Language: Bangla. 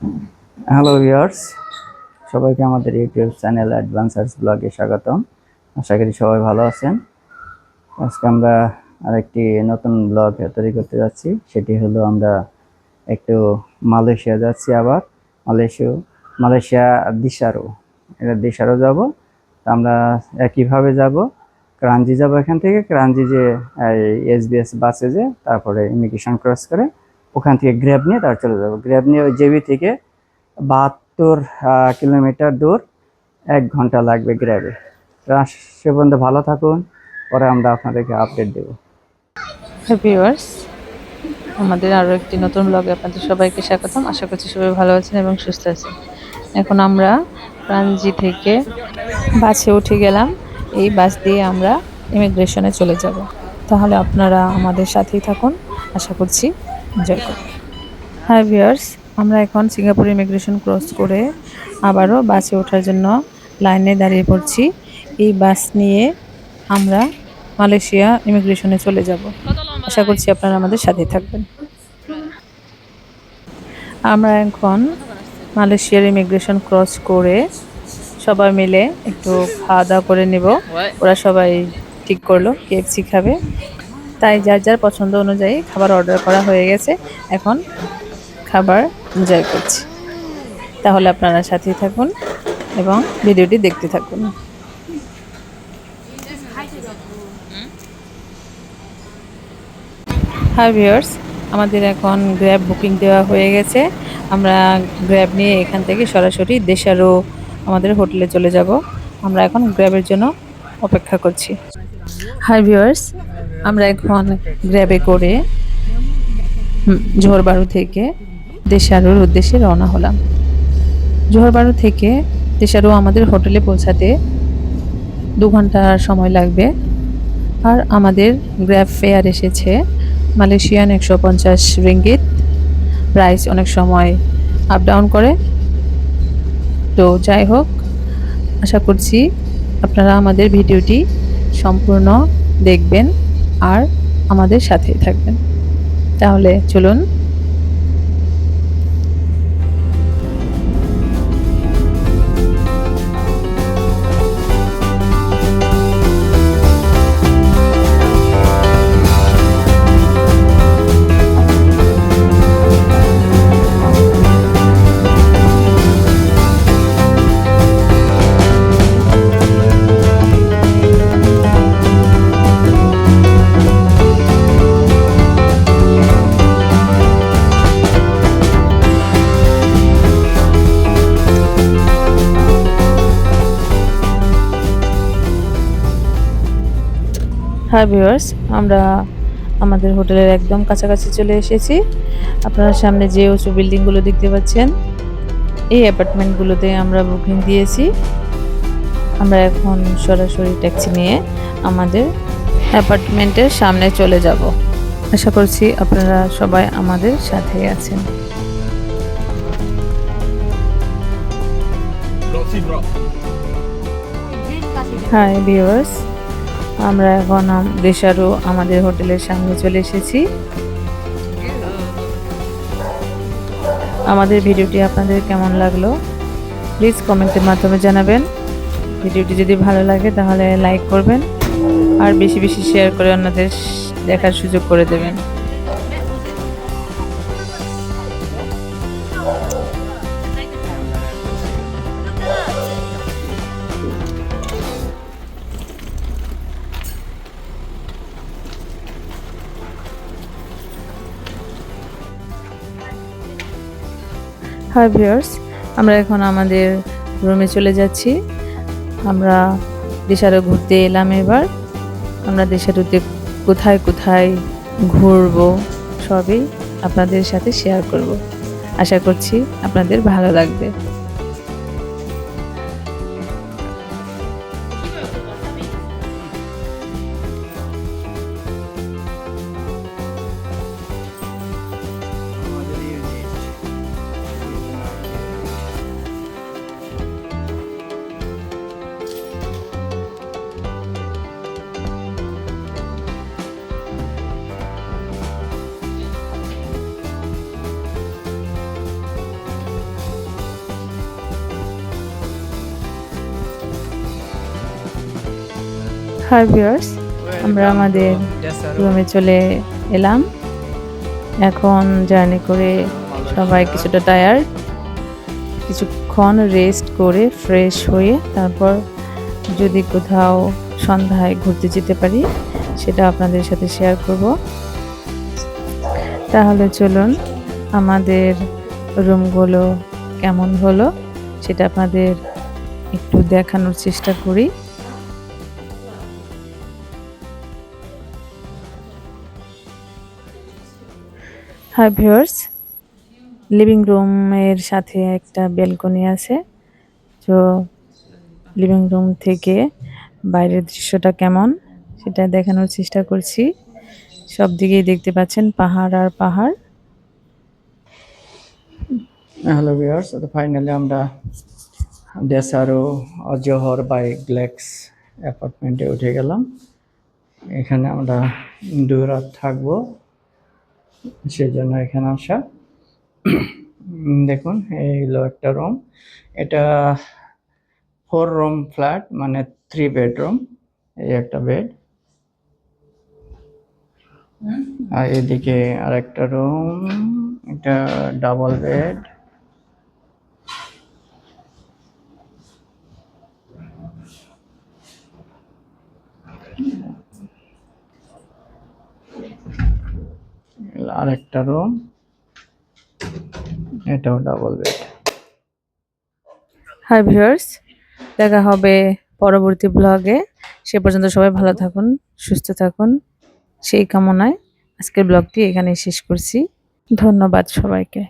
হ্যালো ভিউয়ার্স সবাইকে আমাদের ইউটিউব চ্যানেল অ্যাডভান্সার্স ব্লগে স্বাগতম। আশা করি সবাই ভালো আছেন। আজকে আমরা আরেকটি নতুন ব্লগ তৈরি করতে যাচ্ছি। সেটি হলো আমরা একটু মালয়েশিয়া যাচ্ছি আবার। মালয়েশিয়া মালয়েশিয়া দিশারো। এটা দিশারো যাব। আমরা একইভাবে যাব। ক্রাঞ্জি যাব এখান থেকে। ক্রাঞ্জি যে এসবিএস বাসে যে, তারপরে ইমিগ্রেশন ক্রস করে ওখান থেকে গ্র্যাব নিয়ে তার চলে যাব। গ্র্যাব নিয়ে ওই জেবি থেকে বাহাত্তর কিলোমিটার দূর এক ঘণ্টা লাগবে গ্র্যাবে। সে পর্যন্ত ভালো থাকুন, পরে আমরা আপনাদেরকে আপডেট দেবো। ভিউয়ার্স আমাদের আরও একটি নতুন ব্লগে আপনাদের সবাইকে স্বাগতম। আশা করছি সবাই ভালো আছেন এবং সুস্থ আছেন। এখন আমরা প্রাণজি থেকে বাসে উঠে গেলাম। এই বাস দিয়ে আমরা ইমিগ্রেশনে চলে যাব। তাহলে আপনারা আমাদের সাথেই থাকুন। আশা করছি এনজয় করুন হ্যাঁ ভিউয়ার্স আমরা এখন সিঙ্গাপুর ইমিগ্রেশন ক্রস করে আবারও বাসে ওঠার জন্য লাইনে দাঁড়িয়ে পড়ছি। এই বাস নিয়ে আমরা মালয়েশিয়া ইমিগ্রেশনে চলে যাব। আশা করছি আপনারা আমাদের সাথে থাকবেন। আমরা এখন মালয়েশিয়ার ইমিগ্রেশন ক্রস করে সবাই মিলে একটু খাওয়া দাওয়া করে নেব। ওরা সবাই ঠিক করল কেএফসি খাবে। তাই যার যার পছন্দ অনুযায়ী খাবার অর্ডার করা হয়ে গেছে, এখন খাবার এনজয় করছি। তাহলে আপনারা সাথেই থাকুন এবং ভিডিওটি দেখতে থাকুন। হাই ভিউয়ার্স আমাদের এখন গ্র্যাব বুকিং দেওয়া হয়ে গেছে। আমরা গ্র্যাব নিয়ে এখান থেকে সরাসরি দেশারও আমাদের হোটেলে চলে যাব। আমরা এখন গ্র্যাবের জন্য অপেক্ষা করছি। হাই ভিউয়ার্স আমরা এখন গ্র্যাবে করে জোহরবাড়ু থেকে দেশারুর উদ্দেশ্যে রওনা হলাম। জোহরবাড়ু থেকে দেশারু আমাদের হোটেলে পৌঁছাতে দু ঘণ্টা সময় লাগবে। আর আমাদের গ্র্যাব ফেয়ার এসেছে মালয়েশিয়ান একশো পঞ্চাশ রিঙ্গিত। প্রাইস অনেক সময় আপ ডাউন করে। তো যাই হোক, আশা করছি আপনারা আমাদের ভিডিওটি সম্পূর্ণ দেখবেন আর আমাদের সাথেই থাকবেন। তাহলে চলুন হ্যাঁ ভিউয়ার্স আমরা আমাদের হোটেলের একদম কাছাকাছি চলে এসেছি। আপনারা সামনে যে উঁচু বিল্ডিংগুলো দেখতে পাচ্ছেন এই অ্যাপার্টমেন্টগুলোতে আমরা বুকিং দিয়েছি। আমরা এখন সরাসরি ট্যাক্সি নিয়ে আমাদের অ্যাপার্টমেন্টের সামনে চলে যাব। আশা করছি আপনারা সবাই আমাদের সাথে আছেন। হাই ভিউয়ার্স আমরা এখন দেশারও আমাদের হোটেলের সামনে চলে এসেছি। আমাদের ভিডিওটি আপনাদের কেমন লাগল প্লিজ কমেন্টের মাধ্যমে জানাবেন। ভিডিওটি যদি ভালো লাগে তাহলে লাইক করবেন, আর বেশি বেশি শেয়ার করে অন্যদের দেখার সুযোগ করে দেবেন। হাই ভিউয়ার্স, আমরা এখন আমাদের রুমে চলে যাচ্ছি। আমরা দেশারো ঘুরতে এলাম এবার। আমরা দেশারুতে কোথায় কোথায় ঘুরব সবই আপনাদের সাথে শেয়ার করব। আশা করছি আপনাদের ভালো লাগবে। হাই ভিউয়ার্স আমরা আমাদের রুমে চলে এলাম। এখন জার্নি করে সবাই কিছুটা টায়ার্ড কিছুক্ষণ রেস্ট করে ফ্রেশ হয়ে তারপর যদি কোথাও সন্ধ্যায় ঘুরতে যেতে পারি, সেটা আপনাদের সাথে শেয়ার করব। তাহলে চলুন, আমাদের রুমগুলো কেমন হলো সেটা আপনাদের একটু দেখানোর চেষ্টা করি। হাই ভিউয়ার্স লিভিং রুমের সাথে একটা ব্যালকনি আছে। তো লিভিং রুম থেকে বাইরের দৃশ্যটা কেমন, সেটা দেখানোর চেষ্টা করছি। সব দিকেই দেখতে পাচ্ছেন পাহাড় আর পাহাড়। হ্যালো ভিউয়ার্স তো ফাইনালি আমরা দেসারো অজহর বাই গ্লেক্স অ্যাপার্টমেন্টে উঠে গেলাম। এখানে আমরা দুই রাত থাকব। সেই জন্য এখানে আসা। দেখুন এই হলো একটা রুম। এটা ফোর রুম ফ্ল্যাট মানে থ্রি বেডরুম, এই একটা বেড। আর এদিকে আর একটা রুম, এটা ডাবল বেড। আরেকটা রুম এটাও ডাবল বেড হাই ভিউয়ার্স দেখা হবে পরবর্তী ব্লগে সে পর্যন্ত সবাই ভালো থাকুন, সুস্থ থাকুন। সেই কামনায় আজকের ব্লগটি এখানে শেষ করছি। ধন্যবাদ সবাইকে।